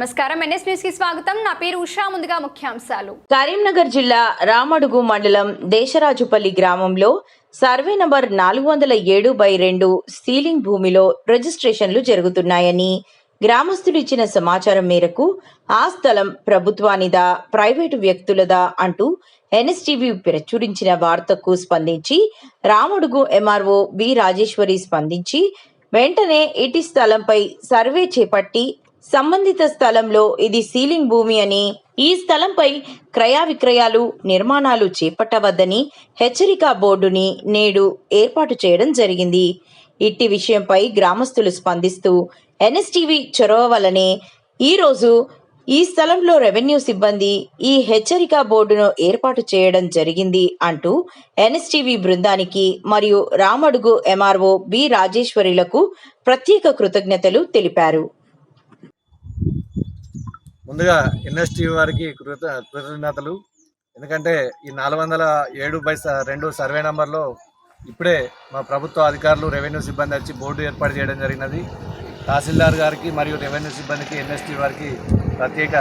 నమస్కారం. ఎన్ఎస్ న్యూస్కి స్వాగతం. నా పేరు ఉషా. ముందుగా ముఖ్యాంశాలు. కరీంనగర్ జిల్లా రామడుగు మండలం దేశరాజుపల్లి గ్రామంలో సర్వే నంబర్ నాలుగు వందల ఏడు బై రెండు సీలింగ్ భూమిలో రిజిస్ట్రేషన్లు జరుగుతున్నాయని గ్రామస్తులు ఇచ్చిన సమాచారం మేరకు ఆ స్థలం ప్రభుత్వానిదా ప్రైవేటు వ్యక్తులదా అంటూ ఎన్ఎస్టీవీ ప్రచురించిన వార్తకు స్పందించి రామడుగు ఎంఆర్ఓ బి రాజేశ్వరి స్పందించి వెంటనే ఇటీ స్థలంపై సర్వే చేపట్టి సంబంధిత స్థలంలో ఇది సీలింగ్ భూమి అని ఈ స్థలంపై క్రయావిక్రయాలు నిర్మాణాలు చేపట్టవద్దని హెచ్చరికా బోర్డుని నేడు ఏర్పాటు చేయడం జరిగింది. ఇట్టి విషయంపై గ్రామస్తులు స్పందిస్తూ ఎన్ఎస్టీవీ చొరవ వల్లనే ఈరోజు ఈ స్థలంలో రెవెన్యూ సిబ్బంది ఈ హెచ్చరికా బోర్డును ఏర్పాటు చేయడం జరిగింది అంటూ ఎన్ఎస్టీవీ బృందానికి మరియు రామడుగు ఎంఆర్ఓ బి రాజేశ్వరిలకు ప్రత్యేక కృతజ్ఞతలు తెలిపారు. ముందుగా ఎన్ఎస్టీ వారికి కృత కృతజ్ఞతలు. ఎందుకంటే ఈ నాలుగు వందల ఏడు బై స- రెండు సర్వే నంబర్లో ఇప్పుడే మా ప్రభుత్వ అధికారులు రెవెన్యూ సిబ్బంది వచ్చి బోర్డు ఏర్పాటు చేయడం జరిగినది. తహసీల్దార్ గారికి మరియు రెవెన్యూ సిబ్బందికి ఎన్ఎస్టీ వారికి ప్రత్యేక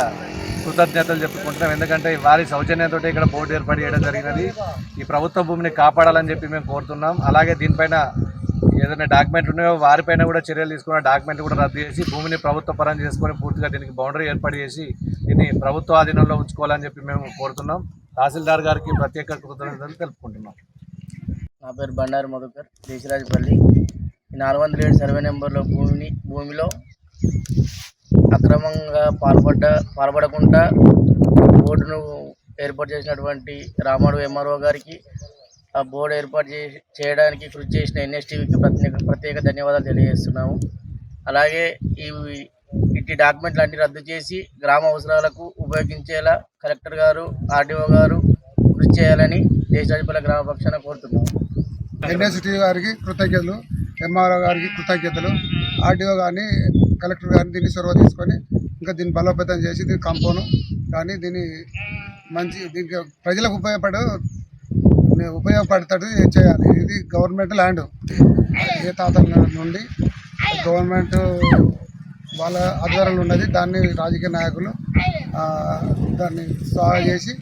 కృతజ్ఞతలు చెప్పుకుంటున్నాం. ఎందుకంటే వారి సౌజన్యంతో ఇక్కడ బోర్డు ఏర్పాటు చేయడం జరిగినది. ఈ ప్రభుత్వ భూమిని కాపాడాలని చెప్పి మేము కోరుతున్నాం. అలాగే దీనిపైన ఏదైనా డాక్యుమెంట్లు ఉన్నాయో వారిపైన కూడా చర్యలు తీసుకున్న డాక్యుమెంట్లు కూడా రద్దు చేసి భూమిని ప్రభుత్వ పరం చేసుకొని పూర్తిగా దీనికి బౌండరీ ఏర్పాటు చేసి దీన్ని ప్రభుత్వ ఆధీనంలో ఉంచుకోవాలని చెప్పి మేము కోరుతున్నాం. తహసీల్దార్ గారికి ప్రత్యేక కృతజ్ఞతలు తెలుపుకుంటున్నాం. నా పేరు బండారు మధుకర్ దేశరాజపల్లి. నాలుగు వందల ఏడు సర్వే నెంబర్లో భూమిని భూమిలో అక్రమంగా పాల్పడ్డ పాల్పడకుండా బోర్డును ఏర్పాటు చేసినటువంటి రామాడు ఎంఆర్ఓ గారికి ఆ బోర్డు ఏర్పాటు చేయడానికి కృషి చేసిన ఎన్ఎస్టీవీకి ప్రత్యేక ప్రత్యేక ధన్యవాదాలు తెలియజేస్తున్నాము. అలాగే ఈ ఇట్టి డాక్యుమెంట్లు అన్ని రద్దు చేసి గ్రామ అవసరాలకు ఉపయోగించేలా కలెక్టర్ గారు ఆర్డీఓ గారు కృషి చేయాలని దేశరాజపల్లి గ్రామ పక్షాన కోరుతున్నాము. ఎన్ఎస్టీ గారికి కృతజ్ఞతలు ఎంఆర్ఓ గారికి కృతజ్ఞతలు ఆర్డీఓ కానీ కలెక్టర్ గారిని దీన్ని చొరవ తీసుకొని ఇంకా దీన్ని బలోపేతం చేసి దీన్ని కాంపౌండ్ కానీ దీన్ని మంచి దీనికి ప్రజలకు ఉపయోగపడే ఉపయోగపడతాడు చేయాలి? ఇది గవర్నమెంట్ ల్యాండ్. ఏ తాతల నుండి గవర్నమెంట్ వాళ్ళ ఆధ్వర్యంలో ఉన్నది. దాన్ని రాజకీయ నాయకులు దాన్ని సాగు చేసి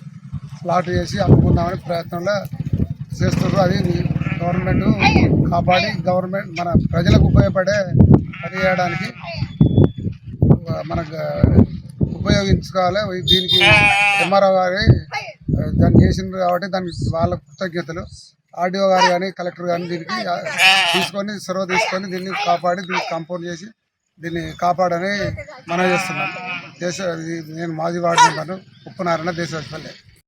ప్లాట్ చేసి అమ్ముకుందామని ప్రయత్నంలో చేస్తున్నారు. అది గవర్నమెంట్ కాపాడి గవర్నమెంట్ మన ప్రజలకు ఉపయోగపడే పని చేయడానికి మనకు ఉపయోగించుకోవాలి. దీనికి ఎంఆర్ఓ గారి దాన్ని చేసిండ్రు కాబట్టి దానికి వాళ్ళ కృతజ్ఞతలు. ఆర్డీఓ గారు కానీ కలెక్టర్ కానీ దీనికి తీసుకొని సొరవ తీసుకొని దీన్ని కాపాడి దీన్ని కంపౌండ్ చేసి దీన్ని కాపాడని మనం చేస్తున్నాం. దేశ నేను మాజీ వాడు మెంబర్ను ఉప్పునారాయణ దేశపల్లి